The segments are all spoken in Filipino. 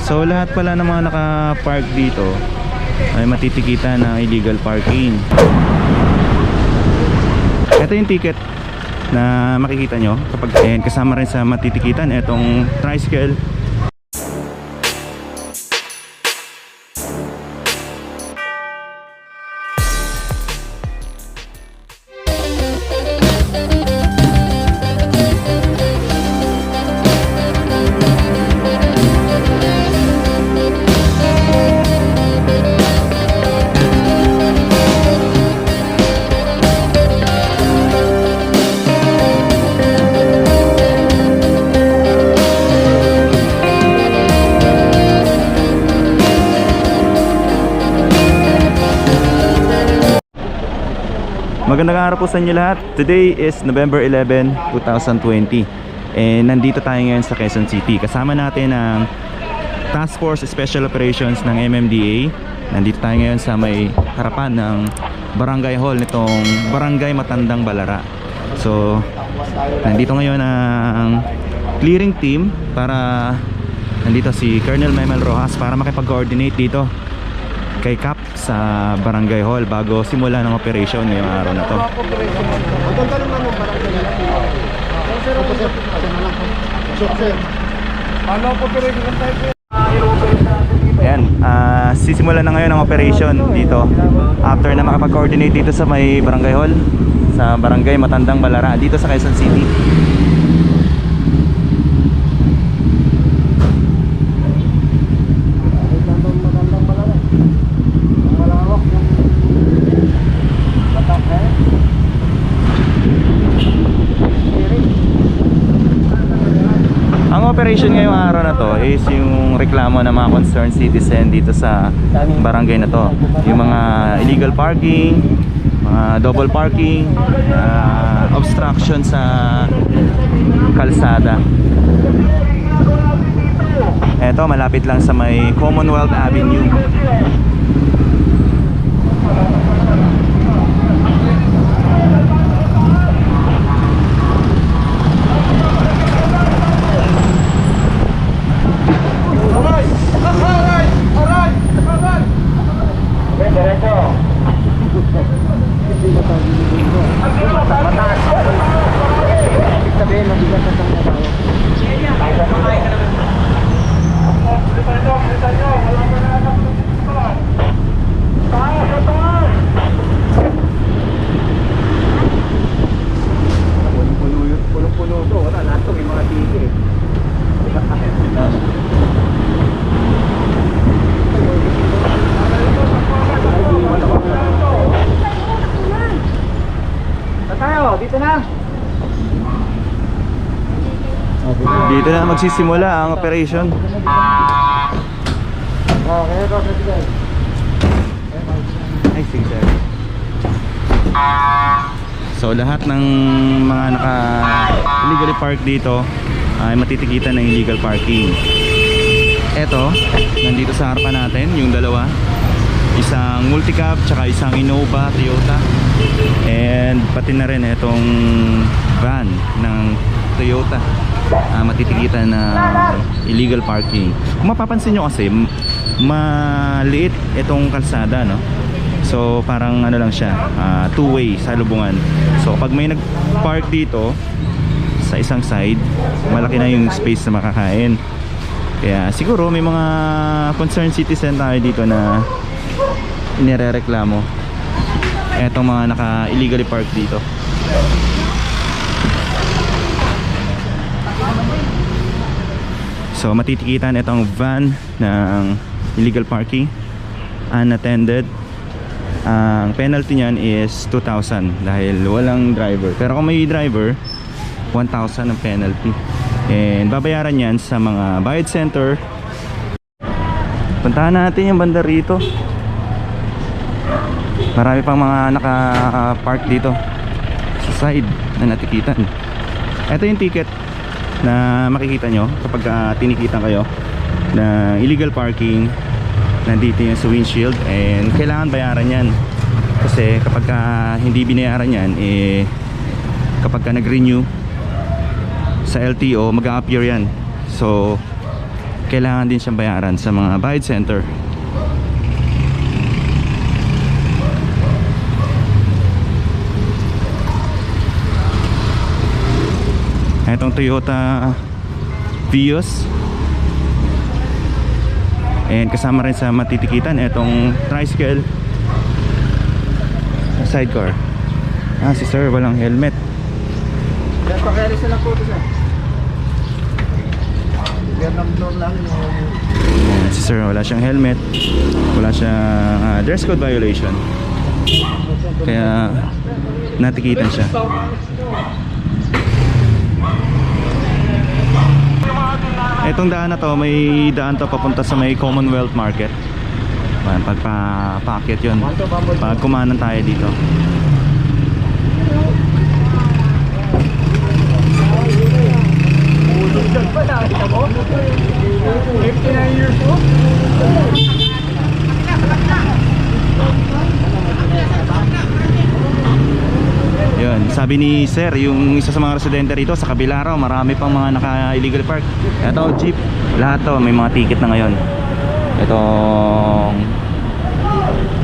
So lahat pala ng mga naka-park dito ay matitikita ng illegal parking. Ito yung ticket na makikita nyo kapag ayan, kasama rin sa matitikitan itong tricycle Magandang araw po sa inyo lahat. Today is November 11, 2020. And nandito tayo ngayon sa Quezon City. Kasama natin ang Task Force Special Operations ng MMDA. Nandito tayo ngayon sa may harapan ng Barangay Hall nitong Barangay Matandang Balara. So, nandito ngayon ang clearing team para nandito si Colonel Memel Rojas para makipag-coordinate dito kay Cap sa Barangay Hall bago simula ng operation ngayong araw na to. Ayan, ah, sisimula na ngayon ang operation dito after na makapag-coordinate dito sa may Barangay Hall sa Barangay Matandang Balara dito sa Quezon City. Magandang magandang pala rin. Ang malawak yung batak eh. Spirit. Operation ngayong araw na to is yung reklamo ng mga concerned citizen dito sa barangay na to. Yung mga illegal parking, mga double parking, ah, obstruction sa kalsada. Eto, malapit lang sa may Commonwealth Avenue. Ibig sabihin, mabigat na sa mga tao. Punong-puno yun. Punong-puno to. Wala, lahat to may mga tiki. Na tayo, dito na. Dito na magsisimula ang operation. Ay, sige sir. So lahat ng mga naka illegally park dito ay matitikitan ng illegal parking. Eto, nandito sa harapan natin yung dalawa. Isang multicab tsaka isang Innova Toyota. And pati na rin itong van ng Toyota. Ah, matitikitan na illegal parking. Kung mapapansin nyo kasi, maliit itong kalsada, no? So parang ano lang siya, ah, two-way sa lubungan. So pag may nag-park dito sa isang side, malaki na yung space na makakain. Kaya siguro may mga concerned citizen tayo dito na inirereklamo. Etong mga naka-illegally park dito. So matitikitan itong van ng illegal parking unattended. Ang penalty niyan is 2,000 dahil walang driver. Pero kung may driver 1,000 ang penalty. And babayaran yan sa mga bayad center. Puntahan natin yung banda rito. Marami pang mga naka-park dito. Sa side na natikitan. Ito yung ticket na makikita nyo kapag ah, tinikitan kayo na illegal parking nandito yan sa windshield and kailangan bayaran yan kasi kapag ah, hindi binayaran yan eh kapag ka nag-renew sa LTO mag-a-appear yan so kailangan din siyang bayaran sa mga bayad center. Itong Toyota Vios And kasama rin sa matitikitan itong tricycle sidecar. Ah, si sir walang helmet. Yan, pakialis na lang po ito, sir. Ayan, si sir wala siyang helmet. Wala siyang ah, dress code violation. Kaya natikitan siya. Itong daan na to, may daan to papunta sa may Commonwealth Market. Pagpa-packet yun. Pag kumanan tayo dito. Dyan pa na, kita mo? 59 years old? Yun, sabi ni sir, yung isa sa mga residente rito sa kabila raw, marami pang mga naka-illegal park. Ito, jeep, lahat to, may mga ticket na ngayon. Itong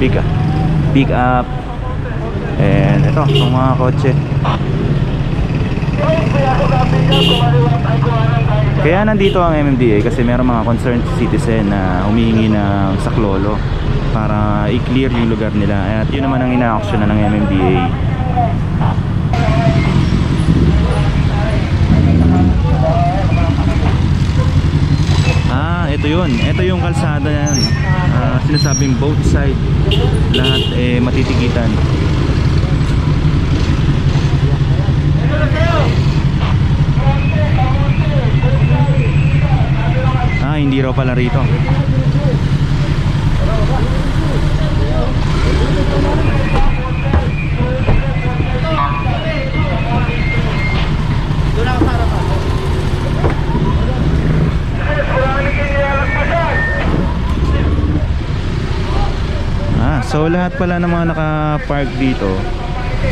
pick up, pick up, and ito, itong mga kotse. Kaya nandito ang MMDA kasi meron mga concerned citizen na humihingi ng saklolo para i-clear yung lugar nila. At yun naman ang ina-action na ng MMDA. Ah, ito yun. Ito yung kalsada yan. Ah, sinasabing both side. Lahat eh matitikitan. Ah, hindi raw pala rito. Ah, so lahat pala ng mga naka-park dito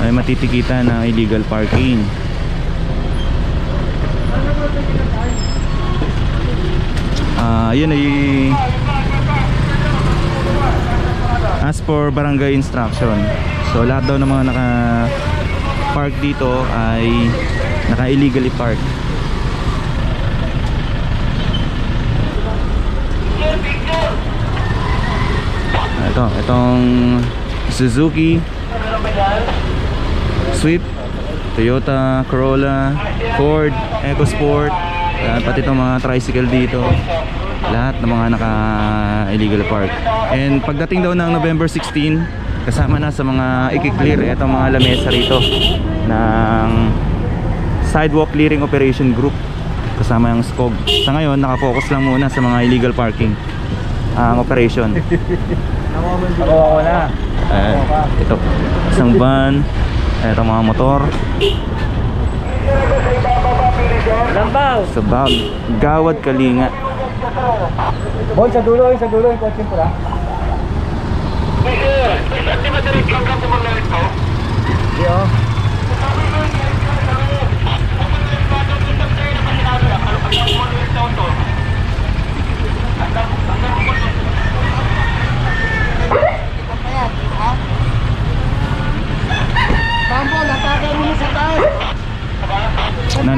ay matitikitan ng illegal parking. Ah, yun ay as for barangay instruction. So lahat daw ng mga naka-park dito ay naka-illegally park. Ito, itong Suzuki Swift Toyota Corolla Ford EcoSport uh, pati itong mga tricycle dito. Lahat ng mga naka illegal park. And pagdating daw ng November 16 kasama na sa mga i-clear itong mga lamesa rito ng sidewalk clearing operation group kasama yung SCOG sa ngayon nakafocus lang muna sa mga illegal parking ang operation Ako, ako na. Eh, ito, isang van, ito mga motor, Lampaw! sa bag, gawad kalinga. Boy, sa dulo, sa dulo, yung kotse pula. Hindi, oh.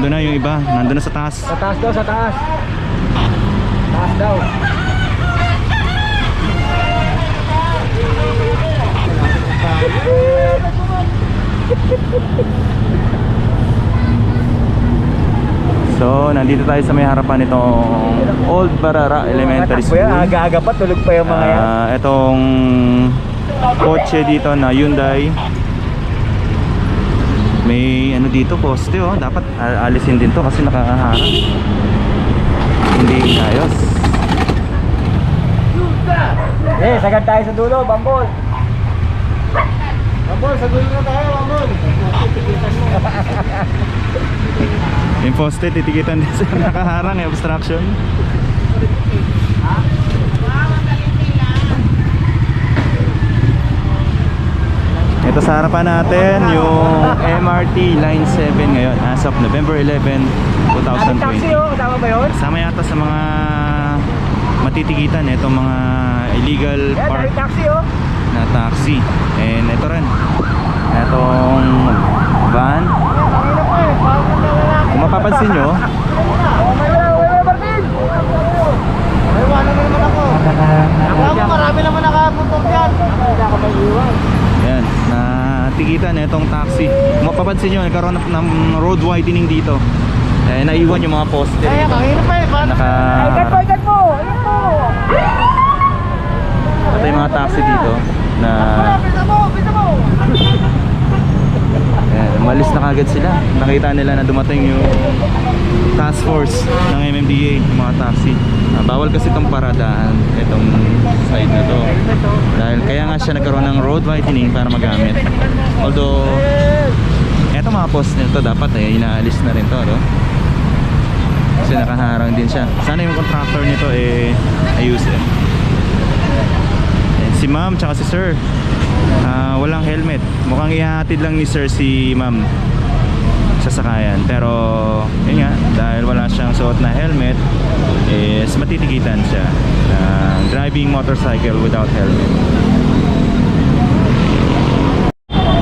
Nandun na yung iba, nandun na sa taas. Sa taas daw, sa taas. Taas daw. So, nandito tayo sa may harapan nitong Old Barara Elementary School. Aga-aga pa, tulog pa yung mga yan. Ah, itong kotse dito na Hyundai. May ano dito, poste oh. Dapat alisin din to kasi nakaharang. Hindi ayos. Eh, sagad tayo sa dulo, Bambol. Bambol, sa dulo na tayo, Bambol. Yung poste, titikitan din sa nakaharang eh, obstruction. Ito sa harapan natin yung MRT Line 7 ngayon as of November 11, 2020. oh, kasama ba yun? Kasama yata sa mga matitikitan itong mga illegal park taxi oh. na taxi. And ito rin. Itong van. Kung mapapansin nyo, marami naman nakapuntok yan. Hindi ako may iwan. Yan, natikitan na itong taxi. Mapapansin nyo, nagkaroon na ng road widening dito. Eh, naiwan yung mga poste. Kaya kanina pa eh. Naka... ikat mo. Ikat mo. Ito yung mga taxi dito na. Ayan, umalis na kagad sila. Nakita nila na dumating yung task force ng MMDA, yung mga taxi. Ah, bawal kasi itong paradaan, itong side na to. Dahil kaya nga siya nagkaroon ng road widening para magamit. Although, eto mga post nito dapat eh, inaalis na rin to, no? Kasi nakaharang din siya. Sana yung contractor nito eh, ayusin. Ayan, si ma'am tsaka si sir ah, walang helmet mukhang ihahatid lang ni sir si ma'am sa sakayan pero yun nga dahil wala siyang suot na helmet is matitikitan siya ng driving motorcycle without helmet.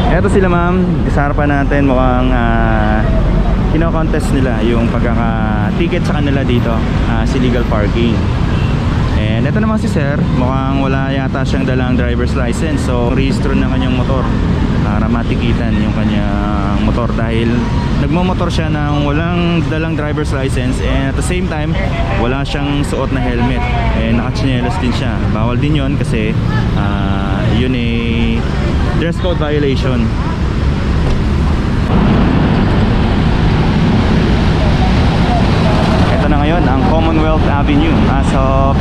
Eto sila ma'am. Sa harapan natin mukhang uh, kino-contest nila yung pagkaka-ticket sa kanila dito ah, sa legal parking. And ito naman si sir, mukhang wala yata siyang dalang driver's license. So rehistro na kanyang motor para matikitan yung kanyang motor Dahil nagmamotor siya ng walang dalang driver's license And at the same time, wala siyang suot na helmet. And nakachinelas din siya. Bawal din yon kasi ah, yun eh dress code violation. Ito na ngayon ang Commonwealth Avenue as of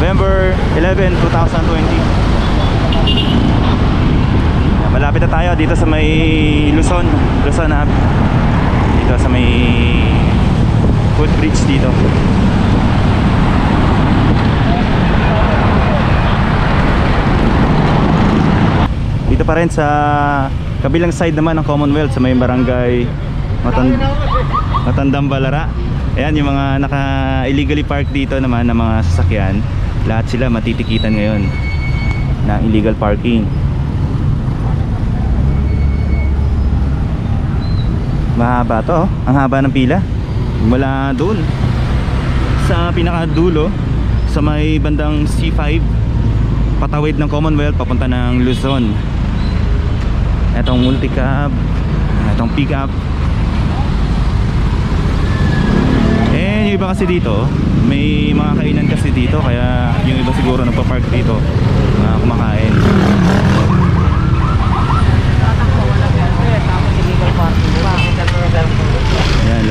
November 11, 2020. Malapit na tayo dito sa may Luzon, Luzon Ave. Dito sa may footbridge dito. Dito pa rin sa kabilang side naman ng Commonwealth sa may barangay Matan Matandang Balara. Ayan yung mga naka illegally park dito naman ng mga sasakyan. Lahat sila matitikitan ngayon ng illegal parking. Mahaba to, oh. ang haba ng pila. Mula doon sa pinakadulo sa may bandang C5 patawid ng Commonwealth papunta ng Luzon. Etong multicab, etong pickup. Eh, yung iba kasi dito, may mga kainan kasi dito kaya yung iba siguro nagpa-park dito na kumakain.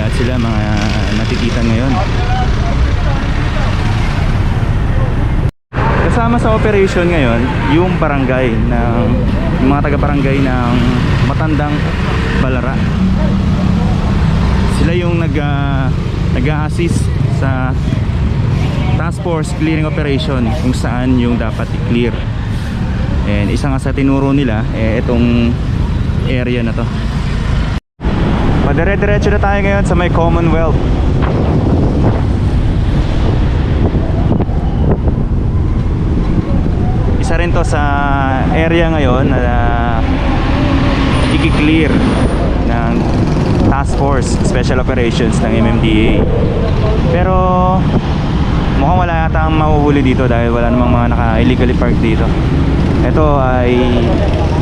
Lahat sila mga natikitan ngayon. Kasama sa operation ngayon, yung barangay ng mga taga-barangay ng Matandang Balara. Sila yung nag ah, nag-a-assist sa task force clearing operation kung saan yung dapat i-clear. And isa nga sa tinuro nila eh itong area na to. Padire-diretso na tayo ngayon sa may Commonwealth. Isa rin to sa area ngayon na i-clear ng task force special operations ng MMDA. Pero mukhang wala yata ang mahuhuli dito dahil wala namang mga naka-illegally park dito. Ito ay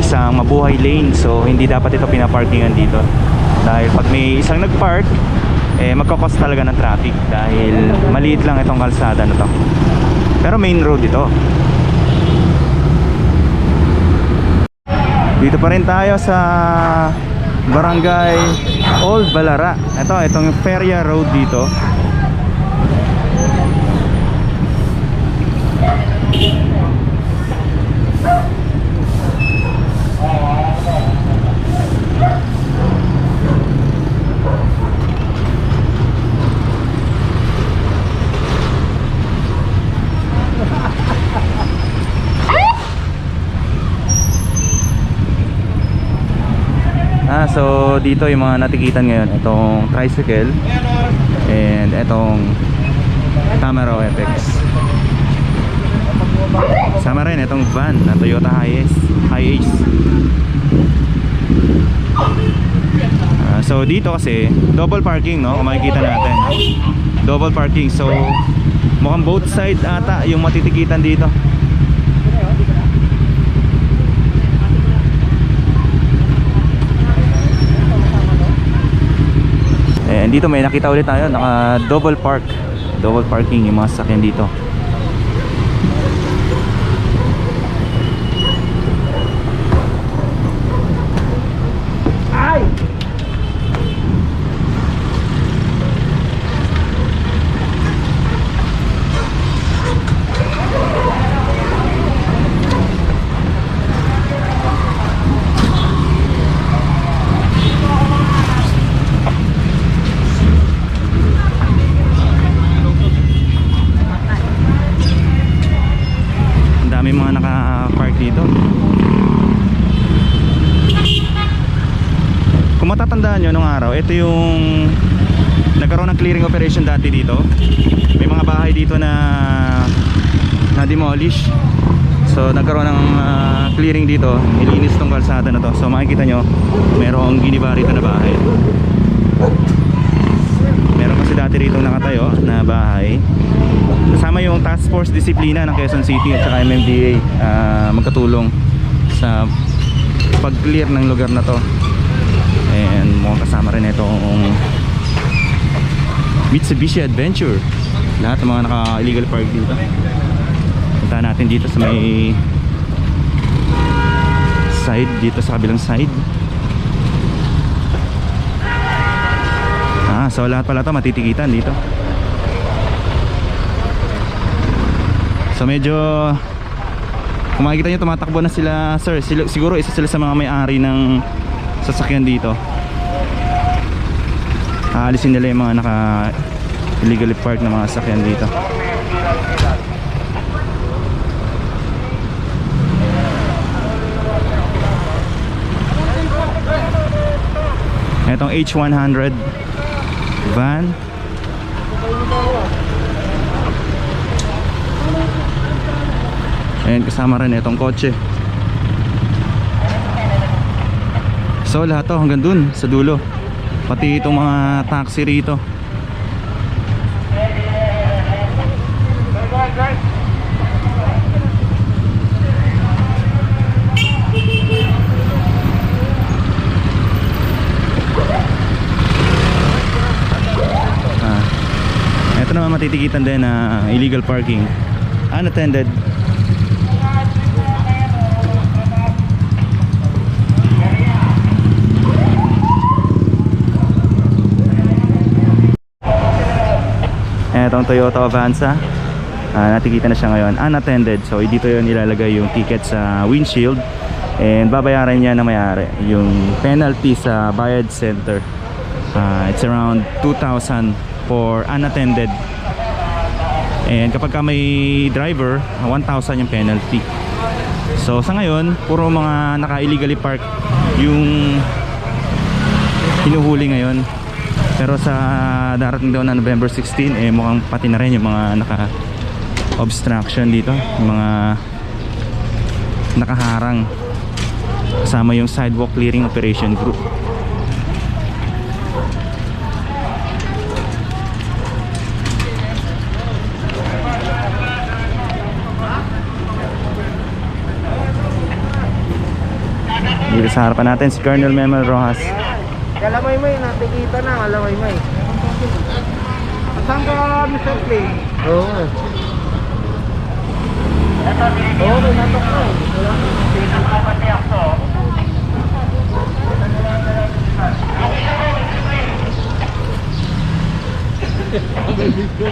isang mabuhay lane so hindi dapat ito pinaparkingan dito. Dahil pag may isang nag-park, eh magkakos talaga ng traffic dahil maliit lang itong kalsada na to. Pero main road ito. Dito pa rin tayo sa Barangay Old Balara. Ito, itong Feria Road dito. Ah, so dito yung mga natikitan ngayon, itong tricycle and itong Tamaro FX. Sama rin itong van na Toyota Hiace. Hiace. Ah, so dito kasi double parking no, kung makikita natin. Double parking. So mukhang both side ata yung matitikitan dito. And dito may nakita ulit tayo, naka double park. Double parking yung mga sasakyan dito. Ay! Ang dami mga naka-park dito. Matatandaan nyo nung araw, ito yung nagkaroon ng clearing operation dati dito. May mga bahay dito na na demolish. So nagkaroon ng ah, clearing dito, nilinis tong kalsada na to. So makikita nyo, merong giniba rito na bahay. Meron kasi dati rito nakatayo na bahay. Kasama yung Task Force Disiplina ng Quezon City at saka MMDA ah, magkatulong sa pag-clear ng lugar na to. And mukhang kasama rin itong Mitsubishi Adventure. Lahat ng mga naka-illegal park dito. Punta natin dito sa may side, dito sa kabilang side. Ah, so lahat pala to matitikitan dito. So medyo kung makikita nyo tumatakbo na sila sir siguro isa sila sa mga may-ari ng sasakyan dito aalisin nila yung mga naka illegally parked na mga sasakyan dito Itong H100 van Ayan, kasama rin itong kotse. So lahat to hanggang dun sa dulo. Pati itong mga taxi rito. Ah. Ito naman matitikitan din na illegal parking. Unattended. Etong Toyota Avanza. Ah, natikita na siya ngayon. Unattended. So dito yon ilalagay yung ticket sa windshield. And babayaran niya na may-ari yung penalty sa bayad center. Ah, it's around 2,000 for unattended. And kapag ka may driver 1,000 yung penalty. So sa ngayon puro mga naka-illegally park yung hinuhuli ngayon pero sa darating daw na November 16 eh mukhang pati na rin yung mga naka obstruction dito yung mga nakaharang kasama yung sidewalk clearing operation group. Dito sa harapan natin si Colonel Memel Rojas Kalamay-may, natikita na, kalamay-may. Saan ka, Mr. Play? Oo nga. Oo, may natok na eh.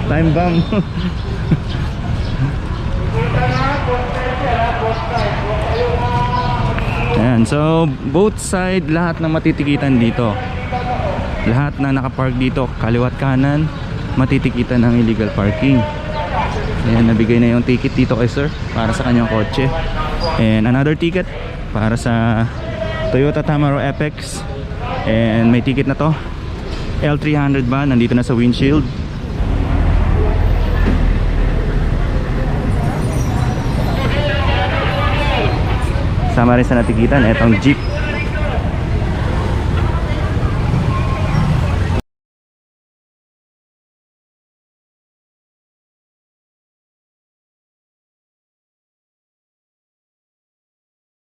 time bomb Ayan, so both side lahat ng matitikitan dito. Lahat na nakapark dito, kaliwat kanan, matitikitan ng illegal parking. Ayan, nabigay na yung ticket dito kay sir para sa kanyang kotse. And another ticket para sa Toyota Tamaro FX. And may ticket na to. L300 ba? Nandito na sa windshield. Kasama rin sa natikitan, etong jeep.